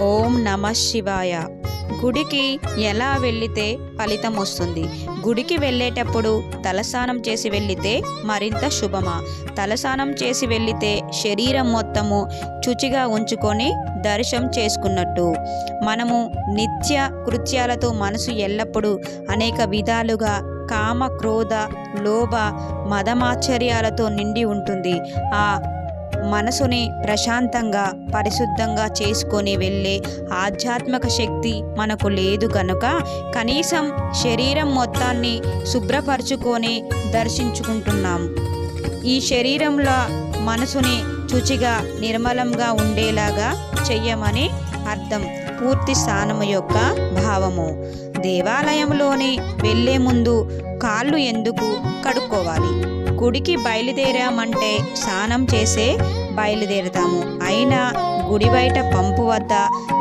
ఓం నమ శివాయ. గుడికి ఎలా వెళ్ళితే ఫలితం వస్తుంది? గుడికి వెళ్ళేటప్పుడు తలస్నానం చేసి వెళ్ళితే మరింత శుభమా? తలస్నానం చేసి వెళ్ళితే శరీరం మొత్తము శుచిగా ఉంచుకొని దర్శనం చేసుకున్నట్టు. మనము నిత్య కృత్యాలతో మనసు ఎల్లప్పుడూ అనేక విధాలుగా కామ క్రోధ లోభ మదమాశ్చర్యాలతో నిండి ఉంటుంది. ఆ మనసుని ప్రశాంతంగా పరిశుద్ధంగా చేసుకొని వెళ్ళే ఆధ్యాత్మిక శక్తి మనకు లేదు కనుక కనీసం శరీరం మొత్తాన్ని శుభ్రపరచుకొని దర్శించుకుంటున్నాం. ఈ శరీరంలో మనసుని శుచిగా నిర్మలంగా ఉండేలాగా చెయ్యమని అర్థం. పూర్తి స్థానము యొక్క భావము. దేవాలయంలోని వెళ్ళే ముందు కాళ్ళు ఎందుకు కడుక్కోవాలి? గుడికి బయలుదేరామంటే స్నానం చేసే బయలుదేరుతాము. అయినా గుడి బయట పంపు వద్ద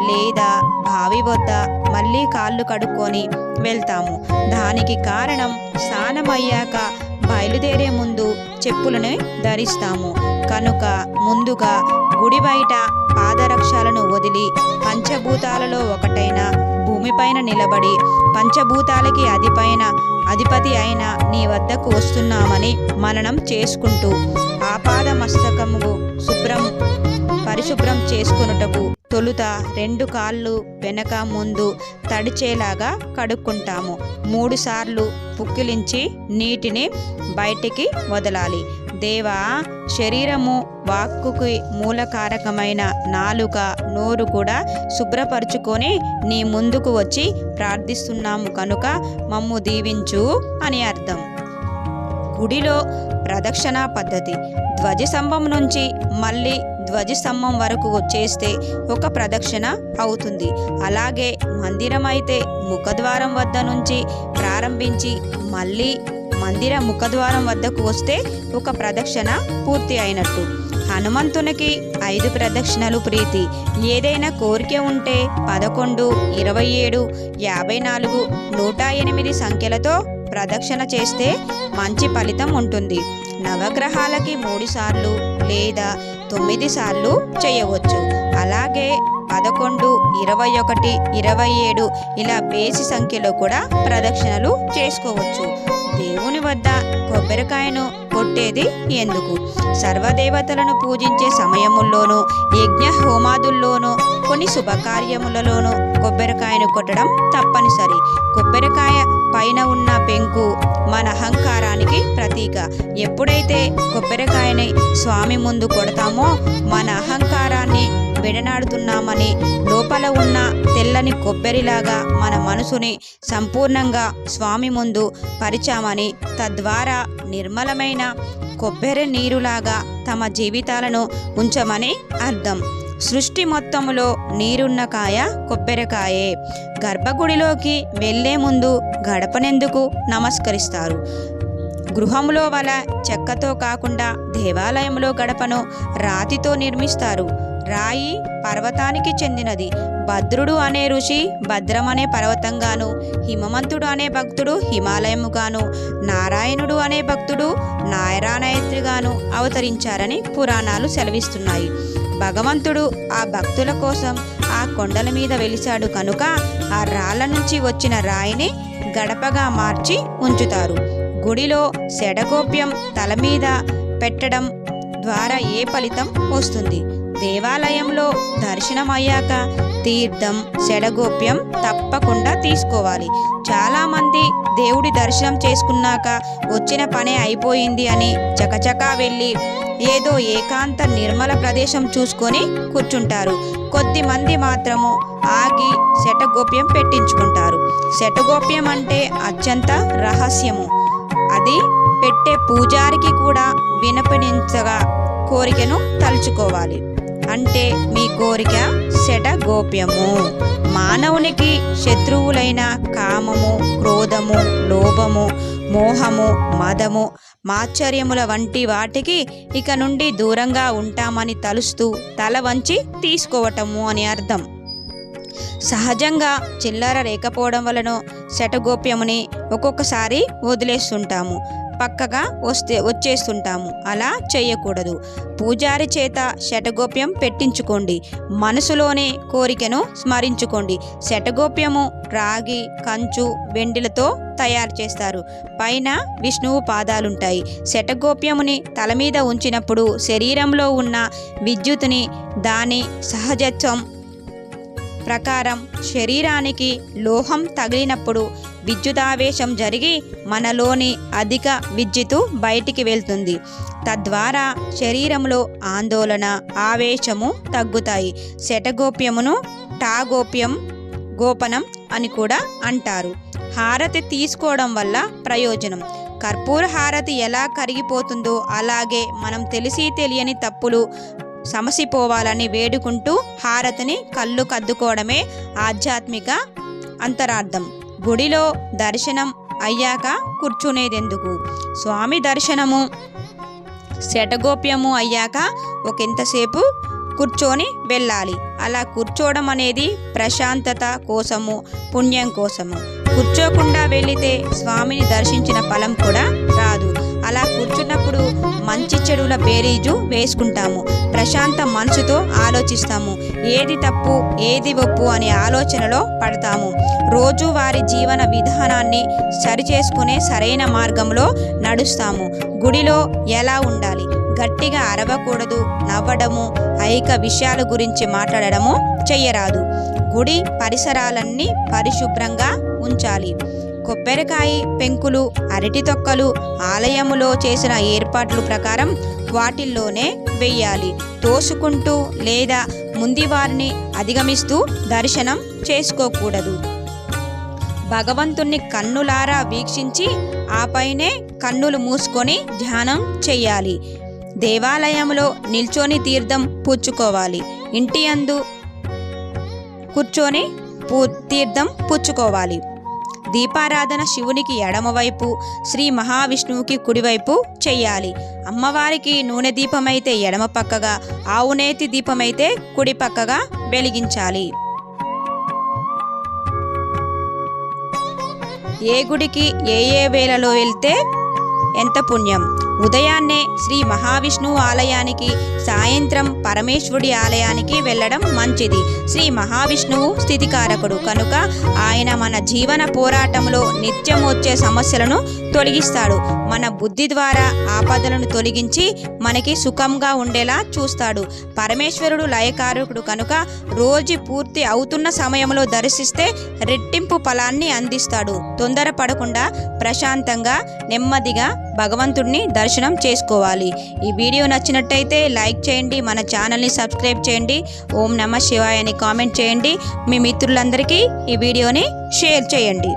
లేదా బావి వద్ద మళ్ళీ కాళ్ళు కడుక్కొని వెళ్తాము. దానికి కారణం స్నానం అయ్యాక బయలుదేరే ముందు చెప్పులను ధరిస్తాము. కనుక ముందుగా గుడి బయట పాదరక్షాలను వదిలి పంచభూతాలలో ఒకటైన భూమిపైన నిలబడి పంచభూతాలకి అధిపైన అధిపతి అయిన నీ వద్దకు వస్తున్నామని మననం చేసుకుంటూ ఆపాద మస్తకము శుభ్రం పరిశుభ్రం చేసుకొనుటకు తొలుత రెండు కాళ్ళు వెనక ముందు తడిచేలాగా కడుక్కుంటాము. మూడుసార్లు పుక్కిలించి నీటిని బయటికి వదలాలి. దేవా శరీరము వాక్కుకి మూలకారకమైన నాలుక నోరు కూడా శుభ్రపరుచుకొని నీ ముందుకు వచ్చి ప్రార్థిస్తున్నాము కనుక మమ్ము దీవించు అని అర్థం. గుడిలో ప్రదక్షిణా పద్ధతి. ధ్వజస్తంభం నుంచి మళ్ళీ ధ్వజస్తంభం వరకు వచ్చేస్తే ఒక ప్రదక్షిణ అవుతుంది. అలాగే మందిరం అయితే ముఖద్వారం వద్ద నుంచి ప్రారంభించి మళ్ళీ మందిర ముఖద్వారం వద్దకు వస్తే ఒక ప్రదక్షిణ పూర్తి అయినట్టు. హనుమంతునికి ఐదు ప్రదక్షిణలు ప్రీతి. ఏదైనా కోరిక ఉంటే పదకొండు ఇరవై ఏడు యాభై నాలుగు నూట ఎనిమిది సంఖ్యలతో ప్రదక్షిణ చేస్తే మంచి ఫలితం ఉంటుంది. నవగ్రహాలకి మూడు సార్లు లేదా తొమ్మిది సార్లు చేయవచ్చు. అలాగే పదకొండు ఇరవై ఒకటి ఇరవై ఏడు ఇలా బేసి సంఖ్యలో కూడా ప్రదక్షిణలు చేసుకోవచ్చు. దేవుని వద్ద కొబ్బరికాయను కొట్టేది ఎందుకు? సర్వదేవతలను పూజించే సమయముల్లోనూ యజ్ఞ హోమాదుల్లోనూ కొన్ని శుభకార్యములలోనూ కొబ్బరికాయను కొట్టడం తప్పనిసరి. కొబ్బరికాయ పైన ఉన్న పెంకు మన అహంకారానికి ప్రతీక. ఎప్పుడైతే కొబ్బరికాయని స్వామి ముందు కొడతామో మన అహంకారాన్ని విడనాడుతున్నామని లోపల ఉన్న తెల్లని కొబ్బరిలాగా మన మనసుని సంపూర్ణంగా స్వామి ముందు పరిచామని తద్వారా నిర్మలమైన కొబ్బరి నీరులాగా తమ జీవితాలను ఉంచమని అర్థం. సృష్టి మొత్తములో నీరున్న కాయ కొబ్బరికాయే. గర్భగుడిలోకి వెళ్ళే ముందు గడపనెందుకు నమస్కరిస్తారు? గృహంలో వల చెక్కతో కాకుండా దేవాలయంలో గడపను రాతితో నిర్మిస్తారు. రాయి పర్వతానికి చెందినది. భద్రుడు అనే ఋషి భద్రం అనే పర్వతంగాను హిమవంతుడు అనే భక్తుడు హిమాలయముగాను నారాయణుడు అనే భక్తుడు నారాయణయత్రిగాను అవతరించారని పురాణాలు సెలవిస్తున్నాయి. భగవంతుడు ఆ భక్తుల కోసం ఆ కొండల మీద వెలిశాడు కనుక ఆ రాళ్ళ నుంచి వచ్చిన రాయిని గడపగా మార్చి ఉంచుతారు. గుడిలో సెడగోప్యం తల మీద పెట్టడం ద్వారా ఏ ఫలితం వస్తుంది? దేవాలయంలో దర్శనమయ్యాక తీర్థం సెడగోప్యం తప్పకుండా తీసుకోవాలి. చాలామంది దేవుడి దర్శనం చేసుకున్నాక వచ్చిన పనే అయిపోయింది అని చకచకా వెళ్ళి ఏదో ఏకాంత నిర్మల ప్రదేశం చూసుకొని కూర్చుంటారు. కొద్దిమంది మాత్రము ఆగి శటగోప్యం పెట్టించుకుంటారు. శటగోప్యం అంటే అత్యంత రహస్యము. అది పెట్టే పూజారికి కూడా వినపడించగా కోరికను తలుచుకోవాలి. అంటే మీ కోరిక శట గోప్యము మానవునికి శత్రువులైన కామము క్రోధము లోభము మోహము మదము మాచర్యముల వంటి వాటికి ఇక నుండి దూరంగా ఉంటామని తలుస్తూ తల వంచి తీసుకోవటము అని అర్థం. సహజంగా చిల్లర లేకపోవడం వలన శటగోప్యముని ఒక్కొక్కసారి వదిలేస్తుంటాము. పక్కగా వస్తే వచ్చేస్తుంటాము. అలా చేయకూడదు. పూజారి చేత శటగోప్యం పెట్టించుకోండి. మనసులోనే కోరికను స్మరించుకోండి. శటగోప్యము రాగి కంచు వెండిలతో తయారు చేస్తారు. పైన విష్ణువు పాదాలుంటాయి. శటగోప్యముని తల మీద ఉంచినప్పుడు శరీరంలో ఉన్న విద్యుత్ని దాని సహజత్వం ప్రకారం శరీరానికి లోహం తగిలినప్పుడు విద్యుదావేశం జరిగి మనలోని అధిక విద్యుత్తు బయటికి వెళ్తుంది. తద్వారా శరీరంలో ఆందోళన ఆవేశము తగ్గుతాయి. శటగోప్యమును టాగోప్యం గోపనం అని కూడా అంటారు. హారతి తీసుకోవడం వల్ల ప్రయోజనం. కర్పూర హారతి ఎలా కరిగిపోతుందో అలాగే మనం తెలిసి తెలియని తప్పులు సమసిపోవాలని వేడుకుంటూ హారతిని కళ్ళు కద్దుకోవడమే ఆధ్యాత్మిక అంతరార్థం. గుడిలో దర్శనం అయ్యాక కూర్చునేదెందుకు? స్వామి దర్శనము శటగోప్యము అయ్యాక ఒకంతసేపు కూర్చొని వెళ్ళాలి. అలా కూర్చోవడం అనేది ప్రశాంతత కోసము పుణ్యం కోసము. కూర్చోకుండా వెళితే స్వామిని దర్శించిన ఫలం కూడా రాదు. అలా కూర్చున్నప్పుడు మంచి చెడుల బేరీజు వేసుకుంటాము. ప్రశాంత మనసుతో ఆలోచిస్తాము. ఏది తప్పు ఏది ఒప్పు అనే ఆలోచనలో పడతాము. రోజువారి జీవన విధానాన్ని సరిచేసుకునే సరైన మార్గంలో నడుస్తాము. గుడిలో ఎలా ఉండాలి? గట్టిగా అరవకూడదు నవ్వడము ఐక విషయాల గురించి మాట్లాడడము చెయ్యరాదు. గుడి పరిసరాలన్నీ పరిశుభ్రంగా ఉంచాలి. కొబ్బరికాయ పెంకులు అరటి తొక్కలు ఆలయములో చేసిన ఏర్పాట్లు ప్రకారం వాటిల్లోనే వెయ్యాలి. తోసుకుంటూ లేదా ముందు వారిని అధిగమిస్తూ దర్శనం చేసుకోకూడదు. భగవంతుణ్ణి కన్నులారా వీక్షించి ఆపైనే కన్నులు మూసుకొని ధ్యానం చేయాలి దేవాలయంలో నిల్చొని తీర్థం పుచ్చుకోవాలి. ఇంటి అందు కూర్చొని పూ తీర్థం పుచ్చుకోవాలి. దీపారాధన శివునికి ఎడమవైపు శ్రీ మహావిష్ణువుకి కుడివైపు చెయ్యాలి. అమ్మవారికి నూనె దీపమైతే ఎడమ పక్కగా ఆవునేతి దీపమైతే కుడి పక్కగా వెలిగించాలి. ఏ గుడికి ఏ ఏ వేళలో వెళ్తే ఎంత పుణ్యం? ఉదయాన్నే శ్రీ మహావిష్ణువు ఆలయానికి సాయంత్రం పరమేశ్వరుడి ఆలయానికి వెళ్ళడం మంచిది. శ్రీ మహావిష్ణువు స్థితికారకుడు. కనుక ఆయన మన జీవన పోరాటంలో నిత్యం వచ్చే సమస్యలను తొలగిస్తాడు. మన బుద్ధి ద్వారా ఆపదలను తొలగించి మనకి సుఖంగా ఉండేలా చూస్తాడు. పరమేశ్వరుడు లయకారకుడు కనుక రోజు పూర్తి అవుతున్న సమయంలో దర్శిస్తే రెట్టింపు ఫలాన్ని అందిస్తాడు. తొందరపడకుండా ప్రశాంతంగా నెమ్మదిగా భగవంతుడిని దర్శనం చేసుకోవాలి. ఈ వీడియో నచ్చినట్టయితే లైక్ చేయండి మన ఛానల్ని సబ్స్క్రైబ్ చేయండి ఓం నమ శివాయ అని కామెంట్ చేయండి. మీ మిత్రులందరికీ ఈ వీడియోని షేర్ చేయండి.